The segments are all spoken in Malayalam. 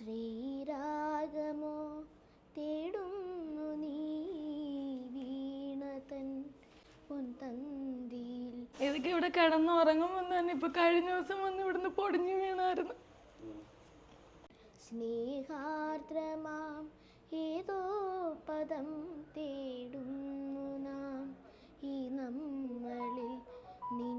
ശ്രീരാഗമോ തേടുന്നു നീ വീണതൻ പൊൻതന്തിയിൽ ഇതൊക്കെ ഇവിടെ കിടന്നുറങ്ങുമ്പോൾ തന്നെ ഇപ്പൊ കഴിഞ്ഞ ദിവസം വന്ന് ഇവിടുന്ന് പൊടിഞ്ഞു വീണായിരുന്നു. സ്നേഹാർദ്രമാം ഏതോ പദം തേടുന്നു നാം. ഈ നമ്മളിൽ നിൻ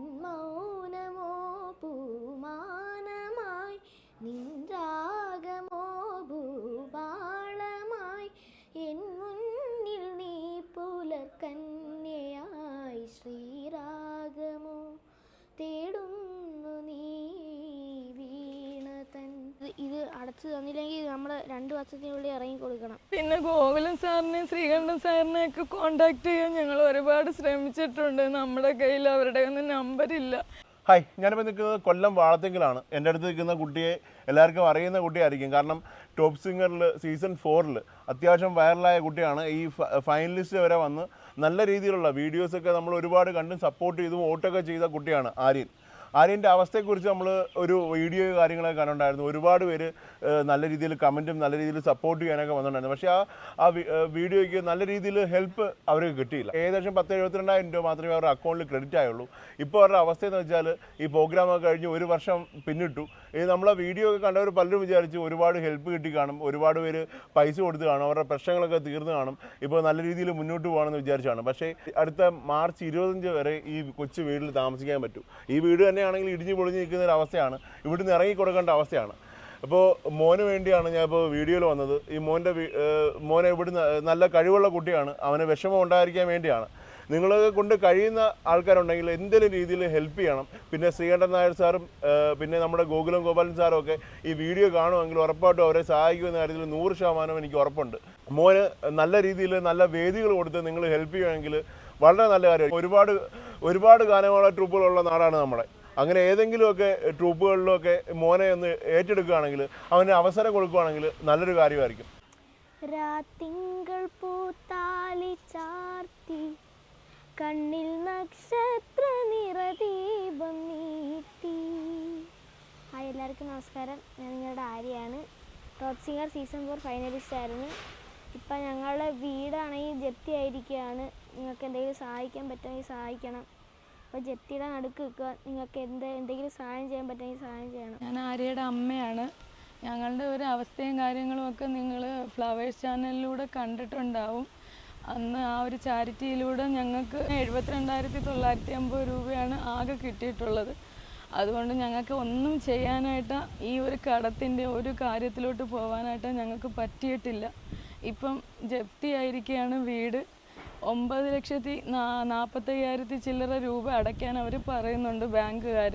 ഇത് അടച്ചു തന്നില്ലെങ്കിൽ നമ്മൾ രണ്ട് വർഷത്തിനുള്ളിൽ ഇറങ്ങി കൊടുക്കണം. പിന്നെ ഗോകുലം സാറിനെയും ശ്രീകണ്ഠൻ സാറിനെയും ഒക്കെ കോണ്ടാക്ട് ചെയ്യാൻ ഞങ്ങൾ ഒരുപാട് ശ്രമിച്ചിട്ടുണ്ട്. നമ്മുടെ കയ്യിൽ അവരുടെ ഒന്നും ഇല്ല. ഹായ് ഞാനിപ്പോൾ നിൽക്കുന്നത് കൊല്ലം വാളത്തെങ്കിലാണ്. എന്റെ അടുത്ത് നിൽക്കുന്ന കുട്ടിയെ എല്ലാവർക്കും അറിയുന്ന കുട്ടിയായിരിക്കും. കാരണം ടോപ്പ് സിംഗറിൽ സീസൺ ഫോറിൽ അത്യാവശ്യം വൈറലായ കുട്ടിയാണ്. ഈ ഫൈനലിസ്റ്റ് വരെ വന്ന് നല്ല രീതിയിലുള്ള വീഡിയോസൊക്കെ നമ്മൾ ഒരുപാട് കണ്ടും സപ്പോർട്ട് ചെയ്തും വോട്ടൊക്കെ ചെയ്ത കുട്ടിയാണ് ആര്യൻ. ആര്യന്റെ അവസ്ഥയെക്കുറിച്ച് നമ്മൾ ഒരു വീഡിയോ കാര്യങ്ങളൊക്കെ കണ്ടുണ്ടായിരുന്നു ഒരുപാട് പേര് നല്ല രീതിയിൽ കമന്റും നല്ല രീതിയിൽ സപ്പോർട്ട് ചെയ്യാനൊക്കെ വന്നിട്ടുണ്ടായിരുന്നു. പക്ഷേ ആ ആ വീഡിയോയ്ക്ക് നല്ല രീതിയിൽ ഹെൽപ്പ് അവർക്ക് കിട്ടിയില്ല. ഏകദേശം പത്ത് എഴുപത്തിരണ്ടായിരം രൂപ മാത്രമേ അവരുടെ അക്കൗണ്ടിൽ ക്രെഡിറ്റ് ആയുള്ളൂ. ഇപ്പോൾ അവരുടെ അവസ്ഥയെന്ന് വെച്ചാൽ ഈ പ്രോഗ്രാമൊക്കെ കഴിഞ്ഞ് ഒരു വർഷം പിന്നിട്ടു. ഈ നമ്മളെ വീഡിയോ ഒക്കെ കണ്ടവർ പലരും വിചാരിച്ചു ഒരുപാട് ഹെൽപ്പ് കിട്ടി കാണും ഒരുപാട് പേര് പൈസ കൊടുത്ത് കാണും അവരുടെ പ്രശ്നങ്ങളൊക്കെ തീർന്നു കാണും ഇപ്പോൾ നല്ല രീതിയിൽ മുന്നോട്ട് പോകണമെന്ന് വിചാരിച്ചാണ് പക്ഷേ അടുത്ത മാർച്ച് ഇരുപത്തഞ്ച് വരെ ഈ കൊച്ചു വീട്ടിൽ താമസിക്കാൻ പറ്റൂ. ഈ വീട് തന്നെയാണെങ്കിൽ ഇടിഞ്ഞു പൊളിഞ്ഞ് നിൽക്കുന്ന ഒരു അവസ്ഥയാണ്. ഇവിടുന്ന് ഇറങ്ങി കൊടുക്കേണ്ട അവസ്ഥയാണ്. അപ്പോൾ മോന് വേണ്ടിയാണ് ഞാൻ ഇപ്പോൾ വീഡിയോയിൽ വന്നത്. ഈ മോന്റെ മോനെ ഇവിടുന്ന് നല്ല കഴിവുള്ള കുട്ടിയാണ്. അവന് വിഷമം ഉണ്ടായിരിക്കാൻ വേണ്ടിയാണ്. നിങ്ങൾ കൊണ്ട് കഴിയുന്ന ആൾക്കാരുണ്ടെങ്കിൽ എന്തെങ്കിലും രീതിയിൽ ഹെൽപ്പ് ചെയ്യണം? പിന്നെ ശ്രീകണ്ഠൻ നായർ സാറും പിന്നെ നമ്മുടെ ഗോകുലം ഗോപാലൻ സാറും ഒക്കെ ഈ വീഡിയോ കാണുമെങ്കിൽ ഉറപ്പായിട്ടും അവരെ സഹായിക്കുമെന്ന കാര്യത്തിൽ നൂറ് ശതമാനം എനിക്ക് ഉറപ്പുണ്ട്. മോന് നല്ല രീതിയിൽ നല്ല വേദികൾ കൊടുത്ത് നിങ്ങൾ ഹെൽപ്പ് ചെയ്യുമെങ്കിൽ വളരെ നല്ല കാര്യമാണ് ഒരുപാട് ഒരുപാട് ഗാനമേള ട്രൂപ്പുകളുള്ള നാടാണ് നമ്മുടെ. അങ്ങനെ ഏതെങ്കിലുമൊക്കെ ട്രൂപ്പുകളിലൊക്കെ മോനെ ഒന്ന് ഏറ്റെടുക്കുകയാണെങ്കിൽ അവന് അവസരം കൊടുക്കുകയാണെങ്കിൽ നല്ലൊരു കാര്യമായിരിക്കും. രാത്തിങ്കൾ കണ്ണിൽ നക്ഷത്ര നിറദീപം നീട്ടി. ഹായ് എല്ലാവർക്കും നമസ്കാരം. ഞാൻ നിങ്ങളുടെ ആര്യയാണ്. Top singer season four finalist ആയിരുന്നു. ഇപ്പം ഞങ്ങളുടെ വീടാണെങ്കിൽ ജപ്തി ആയിരിക്കുകയാണ്. നിങ്ങൾക്ക് എന്തെങ്കിലും സഹായിക്കാൻ പറ്റുമെങ്കിൽ സഹായിക്കണം. അപ്പോൾ ജപ്തിയുടെ നടുക്ക് നിൽക്കുക. നിങ്ങൾക്ക് എന്ത് എന്തെങ്കിലും സഹായം ചെയ്യാൻ പറ്റുമെങ്കിൽ സഹായം ചെയ്യണം. ഞാൻ ആര്യയുടെ അമ്മയാണ്. ഞങ്ങളുടെ ഒരു അവസ്ഥയും കാര്യങ്ങളും ഒക്കെ നിങ്ങൾ ഫ്ലവേഴ്സ് ചാനലിലൂടെ കണ്ടിട്ടുണ്ടാവും. അന്ന് ആ ഒരു ചാരിറ്റിയിലൂടെ ഞങ്ങൾക്ക് എഴുപത്തിരണ്ടായിരത്തി തൊള്ളായിരത്തി അമ്പത് രൂപയാണ് ആകെ കിട്ടിയിട്ടുള്ളത്. അതുകൊണ്ട് ഞങ്ങൾക്ക് ഒന്നും ചെയ്യാനായിട്ട് ഈ ഒരു കടത്തിന്റെ ഒരു കാര്യത്തിലോട്ട് പോകാനായിട്ട് ഞങ്ങൾക്ക് പറ്റിയിട്ടില്ല. ഇപ്പം ജപ്തിയായിരിക്കുകയാണ് വീട്. ഒമ്പത് ലക്ഷത്തി നാ നാൽപ്പത്തയ്യായിരത്തി ചില്ലറ രൂപ അടയ്ക്കാൻ അവർ പറയുന്നുണ്ട് ബാങ്കുകാർ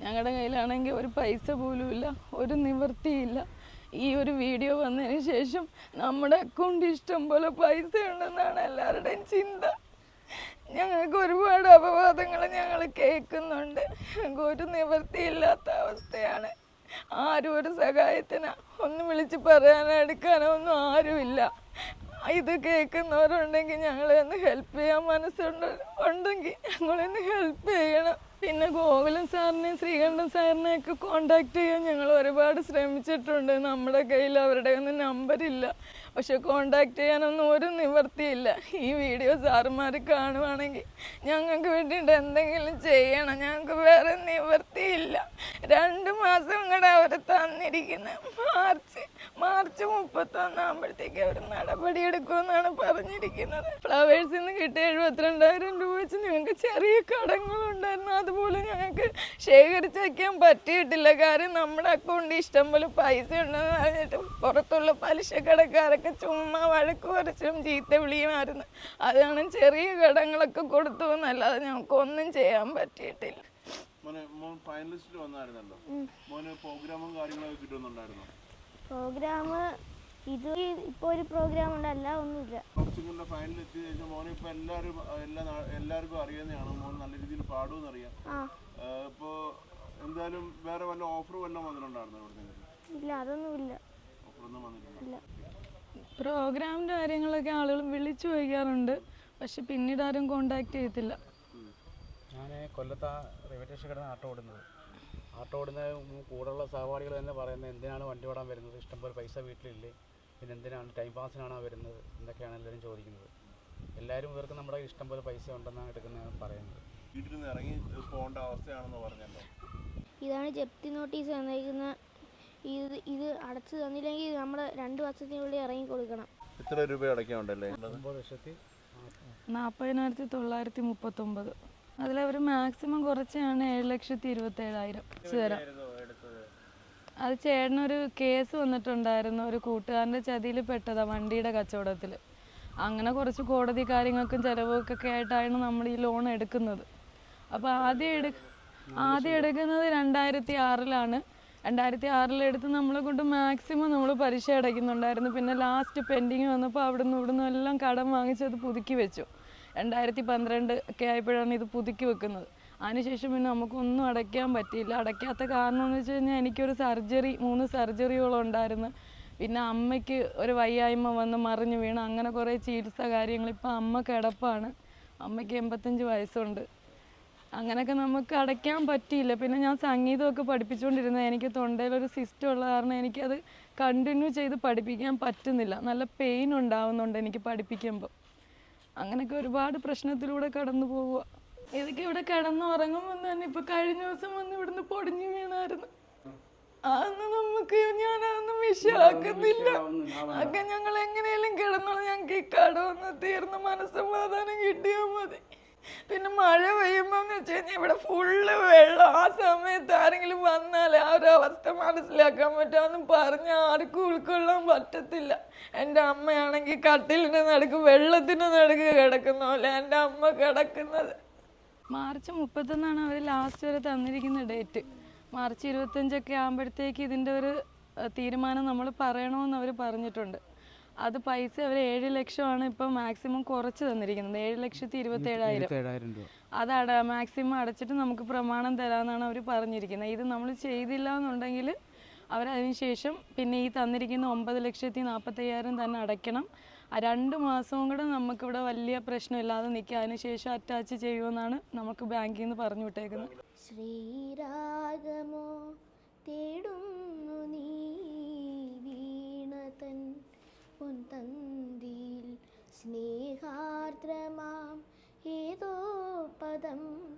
ഞങ്ങളുടെ കയ്യിലാണെങ്കിൽ ഒരു പൈസ പോലും ഇല്ല ഒരു നിവൃത്തിയില്ല. ഈ ഒരു വീഡിയോ വന്നതിന് ശേഷം നമ്മുടെ അക്കൗണ്ട് ഇഷ്ടം പോലെ പൈസ ഉണ്ടെന്നാണ് എല്ലാവരുടെയും ചിന്ത. ഞങ്ങൾക്ക് ഒരുപാട് അപവാദങ്ങൾ ഞങ്ങൾ കേൾക്കുന്നുണ്ട്. ഒരു നിവൃത്തിയില്ലാത്ത അവസ്ഥയാണ്. ആരും ഒരു സഹായത്തിന്. ഒന്ന് വിളിച്ച് പറയാനോ എടുക്കാനോ ഒന്നും ആരുമില്ല. ഇത് കേൾക്കുന്നവരുണ്ടെങ്കിൽ ഞങ്ങളെ ഒന്ന് ഹെൽപ്പ് ചെയ്യാൻ മനസ്സുണ്ട് ഉണ്ടെങ്കിൽ ഞങ്ങളൊന്ന് ഹെൽപ്പ് ചെയ്യണം. പിന്നെ ഗോകുലം സാറിനെയും ശ്രീകണ്ഠൻ സാറിനെ ഒക്കെ കോണ്ടാക്ട് ചെയ്യാൻ ഞങ്ങൾ ഒരുപാട് ശ്രമിച്ചിട്ടുണ്ട്. നമ്മുടെ കയ്യിൽ അവരുടെ ഒന്നും നമ്പരില്ല പക്ഷെ കോണ്ടാക്ട് ചെയ്യാനൊന്നും ഒരു നിവർത്തിയില്ല ഈ വീഡിയോ സാറുമാർ കാണുവാണെങ്കിൽ ഞങ്ങൾക്ക് വേണ്ടിയിട്ട് എന്തെങ്കിലും ചെയ്യണം. ഞങ്ങൾക്ക് വേറെ നിവർത്തിയില്ല രണ്ട് മാസം കൂടെ അവർ തന്നിരിക്കുന്ന. മാർച്ച് മാർച്ച് മുപ്പത്തൊന്നാകുമ്പോഴത്തേക്ക് അവർ നടപടി എടുക്കുമെന്നാണ് പറഞ്ഞിരിക്കുന്നത്. ഫ്ലവേഴ്സിൽ നിന്ന് കിട്ടിയ എഴുപത്തിരണ്ടായിരം രൂപ വെച്ച് ഞങ്ങൾക്ക് ചെറിയ കടങ്ങളുണ്ടായിരുന്നു. അതുപോലെ ഞങ്ങൾക്ക് ശേഖരിച്ച് വയ്ക്കാൻ പറ്റിയിട്ടില്ല. കാരണം നമ്മുടെ അക്കൗണ്ടിൽ ഇഷ്ടംപോലെ പൈസ ഉണ്ടെന്ന് പറഞ്ഞിട്ട് പുറത്തുള്ള പലിശക്കടക്കാരൊക്കെ ചുമ്മാ വഴക്ക് കുറച്ചും ചീത്ത വിളിയുമായിരുന്നു. അതാണ് ചെറിയ കടങ്ങളൊക്കെ കൊടുത്തു എന്നല്ലാതെ ഞങ്ങൾക്ക് ഒന്നും ചെയ്യാൻ പറ്റിയിട്ടില്ല. മോനെ മോൻ ഫൈനലിസ്റ്റിൽ വന്നായിരുന്നല്ലോ. മോന് പ്രോഗ്രാമും കാര്യങ്ങളൊക്കെ കിട്ടുന്നുണ്ടായിരുന്നു പ്രോഗ്രാം ഇത് ഇപ്പോൾ ഒരു പ്രോഗ്രാം ഉണ്ടല്ല ഒന്നുമില്ല. കുറച്ചുകൂടെ ഫൈനൽ എത്തിയ ശേഷം മോനെ ഇപ്പൊ എല്ലാവരും എല്ലാ നാ- എല്ലാവർക്കും അറിയുന്നതാണ്. മോൻ നല്ല രീതിയിൽ പാടുമെന്ന് അറിയാം. ആ. ഇപ്പോൾ എന്തായാലും വേറെ വല്ല ഓഫർ വല്ലതും വന്നിട്ടുണ്ടായിരുന്നു ഇവിടെ ഇല്ല അതൊന്നുമില്ല ഓഫറൊന്നും വന്നിട്ടില്ല. ഇല്ല. പ്രോഗ്രാമിന്റെ കാര്യങ്ങളൊക്കെ ആളുകൾ വിളിച്ചു ചോദിക്കാറുണ്ട്. പക്ഷെ പിന്നീട് ആരും കോണ്ടാക്ട് ചെയ്യത്തില്ല. ഞാൻ കൊല്ലത്ത് റെയിൽവേ സ്റ്റേഷൻ കിടന്ന് ആട്ടോ ഓടുന്നത്. ആട്ടോ ഓടുന്ന കൂടെയുള്ള സഹപാഠികൾ തന്നെ പറയുന്നത് എന്തിനാണ് വണ്ടി ഓടാൻ വരുന്നത്? ഇഷ്ടംപോലെ പൈസ വീട്ടിലില്ലേ? പിന്നെ എന്തിനാണ് ടൈം പാസിനാണോ വരുന്നത്? എന്നൊക്കെയാണ് എല്ലാവരും ചോദിക്കുന്നത്? എല്ലാവരും ഇവർക്ക് നമ്മുടെ ഇഷ്ടം പോലെ പൈസ ഉണ്ടെന്നാണ് എടുക്കുന്നത് പറയുന്നത്. വീട്ടിൽ നിന്ന് ഇറങ്ങി പോകേണ്ട അവസ്ഥയാണെന്ന് പറഞ്ഞല്ലോ. ഇതാണ് ജപ്തി നോട്ടീസ് തന്നിരിക്കുന്ന ഇത് ഇത് അടച്ചു തന്നില്ലെങ്കിൽ നമ്മൾ രണ്ട് വർഷത്തിനുള്ളിൽ ഇറങ്ങി കൊടുക്കണം. എത്ര രൂപ ലക്ഷത്തി നാൽപ്പതിനായിരത്തി തൊള്ളായിരത്തി മുപ്പത്തൊമ്പത്. അതിലവർ മാക്സിമം കുറച്ചാണ് ഏഴ് ലക്ഷത്തി ഇരുപത്തേഴായിരം. തരാം അത് ചേട്ടനൊരു കേസ് വന്നിട്ടുണ്ടായിരുന്നു. ഒരു കൂട്ടുകാരന്റെ ചതിയിൽ പെട്ടതാ വണ്ടിയുടെ കച്ചവടത്തിൽ. അങ്ങനെ കുറച്ച് കോടതി കാര്യങ്ങൾക്കും ചിലവൊക്കെ ആയിട്ടാണ് നമ്മൾ ഈ ലോൺ എടുക്കുന്നത്. അപ്പോൾ ആദ്യം എടു ആദ്യം എടുക്കുന്നത് രണ്ടായിരത്തി ആറിലാണ് രണ്ടായിരത്തി ആറിലെടുത്ത് നമ്മളെ കൊണ്ട് മാക്സിമം നമ്മൾ പലിശ അടയ്ക്കുന്നുണ്ടായിരുന്നു. പിന്നെ ലാസ്റ്റ് പെൻഡിങ് വന്നപ്പോൾ അവിടുന്ന് ഇവിടുന്ന് എല്ലാം കടം വാങ്ങിച്ചത് പുതുക്കി വെച്ചു. രണ്ടായിരത്തി പന്ത്രണ്ട് ഒക്കെ ആയപ്പോഴാണ് ഇത് പുതുക്കി വെക്കുന്നത്. അതിനുശേഷം പിന്നെ നമുക്കൊന്നും അടയ്ക്കാൻ പറ്റിയില്ല. അടയ്ക്കാത്ത കാരണം എന്ന് വെച്ച് കഴിഞ്ഞാൽ എനിക്കൊരു സർജറി മൂന്ന് സർജറിയോളം ഉണ്ടായിരുന്നു. പിന്നെ അമ്മയ്ക്ക് ഒരു വയ്യായ്മ വന്ന് മറിഞ്ഞു വീണു. അങ്ങനെ കുറേ ചികിത്സ കാര്യങ്ങൾ ഇപ്പം അമ്മ കിടപ്പാണ്. അമ്മയ്ക്ക് എൺപത്തഞ്ച് വയസ്സുണ്ട്. അങ്ങനെയൊക്കെ നമുക്ക് അടയ്ക്കാൻ പറ്റിയില്ല. പിന്നെ ഞാൻ സംഗീതമൊക്കെ പഠിപ്പിച്ചുകൊണ്ടിരുന്നത് എനിക്ക് തൊണ്ടയിലൊരു സിസ്റ്റം ഉള്ള കാരണം എനിക്കത് കണ്ടിന്യൂ ചെയ്ത് പഠിപ്പിക്കാൻ പറ്റുന്നില്ല. നല്ല പെയിൻ ഉണ്ടാവുന്നുണ്ട് എനിക്ക് പഠിപ്പിക്കുമ്പോൾ അങ്ങനെയൊക്കെ ഒരുപാട് പ്രശ്നത്തിലൂടെ കടന്നു പോവുക. ഇതൊക്കെ ഇവിടെ കിടന്നുറങ്ങുമെന്ന് തന്നെ ഇപ്പൊ കഴിഞ്ഞ ദിവസം വന്ന് ഇവിടുന്ന് പൊടിഞ്ഞു വീണായിരുന്നു. അതൊന്നും നമുക്ക് ഞാനതൊന്നും വിഷയാക്കുന്നില്ല ഒക്കെ ഞങ്ങൾ എങ്ങനെയെങ്കിലും കിടന്നോളൂ. ഞങ്ങൾക്ക് ഈ കടമൊന്ന് തീർന്ന് മനസ്സമാധാനം കിട്ടിയാൽ മതി. പിന്നെ മഴ പെയ്യുമ്പോ എന്ന് കഴിഞ്ഞാൽ ഇവിടെ ഫുള്ള് വെള്ളം. ആ സമയത്ത് ആരെങ്കിലും വന്നാൽ ആ ഒരു അവസ്ഥ മനസ്സിലാക്കാൻ പറ്റുമെന്ന് പറഞ്ഞ ആർക്കും ഉൾക്കൊള്ളാൻ പറ്റത്തില്ല. എന്റെ അമ്മയാണെങ്കിൽ കട്ടിലിന്റെ നടുക്ക് വെള്ളത്തിന്റെ നടുക്ക് കിടക്കുന്ന പോലെ എന്റെ അമ്മ കിടക്കുന്നത്. മാർച്ച് മുപ്പത്തൊന്നാണ് അവർ ലാസ്റ്റ് വരെ തന്നിരിക്കുന്ന ഡേറ്റ് മാർച്ച് ഇരുപത്തഞ്ചൊക്കെ ആകുമ്പോഴത്തേക്ക് ഇതിന്റെ ഒരു തീരുമാനം നമ്മൾ പറയണമെന്ന് അവർ പറഞ്ഞിട്ടുണ്ട്. അത് പൈസ അവർ ഏഴ് ലക്ഷമാണ് ഇപ്പം മാക്സിമം കുറച്ച് തന്നിരിക്കുന്നത്. ഏഴ് ലക്ഷത്തി ഇരുപത്തേഴായിരം. അത് അട മാക്സിമം അടച്ചിട്ട് നമുക്ക് പ്രമാണം തരാമെന്നാണ് അവർ പറഞ്ഞിരിക്കുന്നത്. ഇത് നമ്മൾ ചെയ്തില്ല എന്നുണ്ടെങ്കിൽ അവരതിനുശേഷം പിന്നെ ഈ തന്നിരിക്കുന്ന ഒമ്പത് ലക്ഷത്തി നാൽപ്പത്തയ്യായിരം തന്നെ അടയ്ക്കണം. ആ രണ്ട് മാസവും കൂടെ നമുക്കിവിടെ വലിയ പ്രശ്നമില്ലാതെ നിൽക്കുക. അതിനുശേഷം അറ്റാച്ച് ചെയ്യുമെന്നാണ് നമുക്ക് ബാങ്കിൽ നിന്ന് പറഞ്ഞു വിട്ടേക്കുന്നത്. ശ്രീരാഗമോ തേടുന്നു നീ വീണതൻ. സ്നേഹാർദ്രമാം. ഏതോ പദം